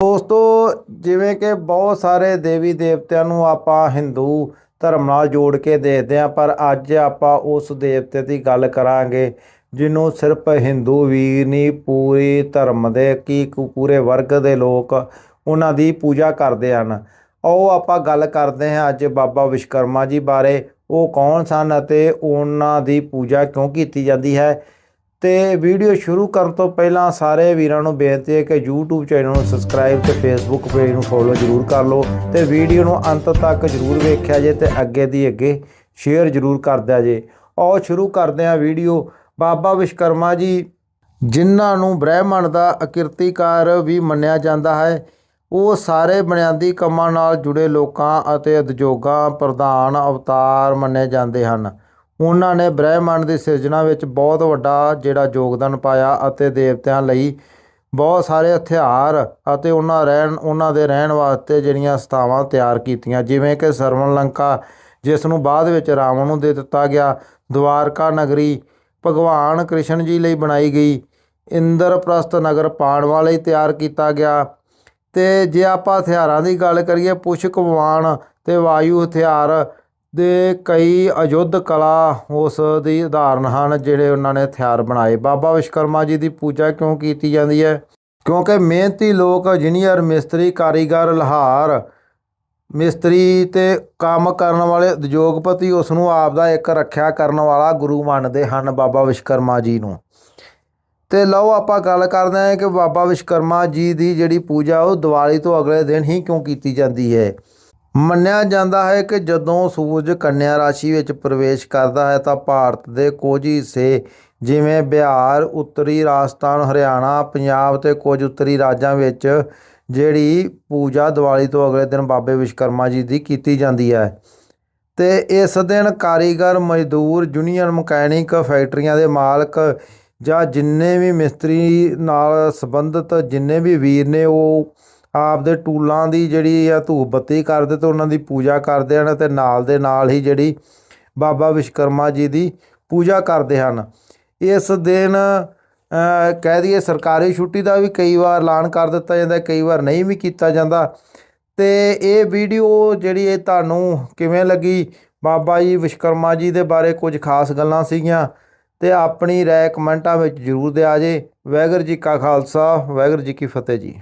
ਦੋਸਤੋ, ਜਿਵੇਂ ਕਿ ਬਹੁਤ ਸਾਰੇ ਦੇਵੀ ਦੇਵਤਿਆਂ ਨੂੰ ਆਪਾਂ ਹਿੰਦੂ ਧਰਮ ਨਾਲ ਜੋੜ ਕੇ ਦੇਖਦੇ ਹਾਂ, ਪਰ ਅੱਜ ਆਪਾਂ ਉਸ ਦੇਵਤੇ ਦੀ ਗੱਲ ਕਰਾਂਗੇ, ਜਿਹਨੂੰ ਸਿਰਫ ਹਿੰਦੂ ਵੀਰ ਨਹੀਂ, ਪੂਰੀ ਧਰਮ ਦੇ, ਕੀ ਪੂਰੇ ਵਰਗ ਦੇ ਲੋਕ ਉਹਨਾਂ ਦੀ ਪੂਜਾ ਕਰਦੇ ਹਨ। ਉਹ ਆਪਾਂ ਗੱਲ ਕਰਦੇ ਹਾਂ ਅੱਜ ਬਾਬਾ ਵਿਸ਼ਕਰਮਾ ਜੀ ਬਾਰੇ, ਉਹ ਕੌਣ ਸਨ ਅਤੇ ਉਹਨਾਂ ਦੀ ਪੂਜਾ ਕਿਉਂ ਕੀਤੀ ਜਾਂਦੀ ਹੈ? ਤੇ ਵੀਡੀਓ ਸ਼ੁਰੂ ਕਰਨ ਤੋਂ ਪਹਿਲਾਂ ਸਾਰੇ ਵੀਰਾਂ ਨੂੰ ਬੇਨਤੀ ਹੈ ਕਿ YouTube ਚੈਨਲ ਨੂੰ ਸਬਸਕ੍ਰਾਈਬ ਤੇ Facebook ਪੇਜ ਨੂੰ ਫੋਲੋ ਜ਼ਰੂਰ ਕਰ ਲਓ ਤੇ ਵੀਡੀਓ ਨੂੰ ਅੰਤ ਤੱਕ ਜ਼ਰੂਰ ਵੇਖਿਆ ਜੇ ਤੇ ਅੱਗੇ ਦੀ ਅੱਗੇ ਸ਼ੇਅਰ ਜ਼ਰੂਰ ਕਰ ਦਿਆ ਜੇ। ਆਓ ਸ਼ੁਰੂ ਕਰਦੇ ਹਾਂ ਵੀਡੀਓ। ਬਾਬਾ ਵਿਸ਼ਕਰਮਾ ਜੀ, ਜਿਨ੍ਹਾਂ ਨੂੰ ਬ੍ਰਹਿਮੰਡ ਦਾ ਅਕਿਰਤੀਕਾਰ ਵੀ ਮੰਨਿਆ ਜਾਂਦਾ ਹੈ, ਉਹ ਸਾਰੇ ਬੁਨਿਆਦੀ ਕੰਮਾਂ ਨਾਲ ਜੁੜੇ ਲੋਕਾਂ ਅਤੇ ਉਦਯੋਗਾਂ ਪ੍ਰਧਾਨ ਅਵਤਾਰ ਮੰਨੇ ਜਾਂਦੇ ਹਨ। ਉਹਨਾਂ ਨੇ ਬ੍ਰਹਿਮੰਡ ਦੀ ਸਿਰਜਣਾ ਵਿੱਚ ਬਹੁਤ ਵੱਡਾ ਜਿਹੜਾ ਯੋਗਦਾਨ ਪਾਇਆ ਅਤੇ ਦੇਵਤਿਆਂ ਲਈ ਬਹੁਤ ਸਾਰੇ ਹਥਿਆਰ ਅਤੇ ਉਹਨਾਂ ਰਹਿਣ, ਉਹਨਾਂ ਦੇ ਰਹਿਣ ਵਾਸਤੇ ਜਿਹੜੀਆਂ ਸਥਾਵਾਂ ਤਿਆਰ ਕੀਤੀਆਂ, ਜਿਵੇਂ ਕਿ ਸਰਵਣ ਲੰਕਾ, ਜਿਸ ਨੂੰ ਬਾਅਦ ਵਿੱਚ ਰਾਵਣ ਨੂੰ ਦੇ ਦਿੱਤਾ ਗਿਆ। ਦਵਾਰਕਾ ਨਗਰੀ ਭਗਵਾਨ ਕ੍ਰਿਸ਼ਨ ਜੀ ਲਈ ਬਣਾਈ ਗਈ। ਇੰਦਰਪ੍ਰਸਤ ਨਗਰ ਪਾਂਡਵਾਂ ਲਈ ਤਿਆਰ ਕੀਤਾ ਗਿਆ। ਤੇ ਜੇ ਆਪਾਂ ਹਥਿਆਰਾਂ ਦੀ ਗੱਲ ਕਰੀਏ, ਪੁਸ਼ਕ ਵਿਮਾਨ ਤੇ ਵਾਯੂ ਹਥਿਆਰ ਦੇ ਕਈ ਅਯੁੱਧ ਕਲਾ ਉਸ ਦੀ ਉਦਾਹਰਨ ਹਨ, ਜਿਹੜੇ ਉਹਨਾਂ ਨੇ ਹਥਿਆਰ ਬਣਾਏ। ਬਾਬਾ ਵਿਸ਼ਕਰਮਾ ਜੀ ਦੀ ਪੂਜਾ ਕਿਉਂ ਕੀਤੀ ਜਾਂਦੀ ਹੈ? ਕਿਉਂਕਿ ਮਿਹਨਤੀ ਲੋਕ, ਇੰਜੀਨੀਅਰ, ਮਿਸਤਰੀ, ਕਾਰੀਗਰ, ਲਹਾਰ ਮਿਸਤਰੀ ਤੇ ਕੰਮ ਕਰਨ ਵਾਲੇ ਉਦਯੋਗਪਤੀ ਉਸ ਨੂੰ ਆਪ ਦਾ ਇੱਕ ਰੱਖਿਆ ਕਰਨ ਵਾਲਾ ਗੁਰੂ ਮੰਨਦੇ ਹਨ ਬਾਬਾ ਵਿਸ਼ਕਰਮਾ ਜੀ ਨੂੰ। ਤੇ ਲਓ ਆਪਾਂ ਗੱਲ ਕਰਦੇ ਹਾਂ ਕਿ ਬਾਬਾ ਵਿਸ਼ਕਰਮਾ ਜੀ ਦੀ ਜਿਹੜੀ ਪੂਜਾ ਉਹ ਦੀਵਾਲੀ ਤੋਂ ਅਗਲੇ ਦਿਨ ਹੀ ਕਿਉਂ ਕੀਤੀ ਜਾਂਦੀ ਹੈ? ਮੰਨਿਆ ਜਾਂਦਾ ਹੈ ਕਿ ਜਦੋਂ ਸੂਰਜ ਕੰਨਿਆ ਰਾਸ਼ੀ ਵਿੱਚ ਪ੍ਰਵੇਸ਼ ਕਰਦਾ ਹੈ ਤਾਂ ਭਾਰਤ ਦੇ ਕੁਝ ਹਿੱਸੇ ਜਿਵੇਂ ਬਿਹਾਰ, ਉੱਤਰੀ ਰਾਜਸਥਾਨ, ਹਰਿਆਣਾ, ਪੰਜਾਬ ਤੇ ਕੁਝ ਉੱਤਰੀ ਰਾਜਾਂ ਵਿੱਚ ਜਿਹੜੀ ਪੂਜਾ ਦੀਵਾਲੀ ਤੋਂ ਅਗਲੇ ਦਿਨ ਬਾਬੇ ਵਿਸ਼ਕਰਮਾ ਜੀ ਦੀ ਕੀਤੀ ਜਾਂਦੀ ਹੈ। ਤੇ ਇਸ ਦਿਨ ਕਾਰੀਗਰ, ਮਜ਼ਦੂਰ, ਜੂਨੀਅਰ ਮਕੈਨਿਕ, ਫੈਕਟਰੀਆਂ ਦੇ ਮਾਲਕ ਜਾਂ ਜਿੰਨੇ ਵੀ ਮਿਸਤਰੀ ਨਾਲ ਸੰਬੰਧਿਤ ਜਿੰਨੇ ਵੀ ਵੀਰ ਨੇ ਉਹ ਆਪਦੇ ਟੂਲਾਂ ਦੀ ਜਿਹੜੀ ਆ ਧੂਪ ਬੱਤੀ ਕਰਦੇ ਤੇ ਉਹਨਾਂ ਦੀ ਪੂਜਾ ਕਰਦੇ ਹਨ ਤੇ ਨਾਲ ਦੇ ਨਾਲ ਹੀ ਜਿਹੜੀ ਬਾਬਾ ਵਿਸ਼ਕਰਮਾ ਜੀ ਦੀ ਪੂਜਾ ਕਰਦੇ ਹਨ। ਇਸ ਦਿਨ ਕਹਿ ਦਈਏ ਸਰਕਾਰੀ ਛੁੱਟੀ ਦਾ ਵੀ ਕਈ ਵਾਰ ਐਲਾਨ ਕਰ ਦਿੱਤਾ ਜਾਂਦਾ, ਕਈ ਵਾਰ ਨਹੀਂ ਵੀ ਕੀਤਾ ਜਾਂਦਾ। ਤੇ ਇਹ ਵੀਡੀਓ ਜਿਹੜੀ ਇਹ ਤੁਹਾਨੂੰ ਕਿਵੇਂ ਲੱਗੀ? ਬਾਬਾ ਜੀ ਵਿਸ਼ਕਰਮਾ ਜੀ ਦੇ ਬਾਰੇ ਕੁਝ ਖਾਸ ਗੱਲਾਂ ਸੀਗੀਆਂ ਤੇ ਆਪਣੀ ਰਾਏ ਕਮੈਂਟਾਂ ਵਿੱਚ ਜ਼ਰੂਰ ਦਿਆ ਜੇ। ਵਾਹਿਗੁਰੂ ਜੀ ਕਾ ਖਾਲਸਾ, ਵਾਹਿਗੁਰੂ ਜੀ ਕੀ ਫਤਿਹ ਜੀ।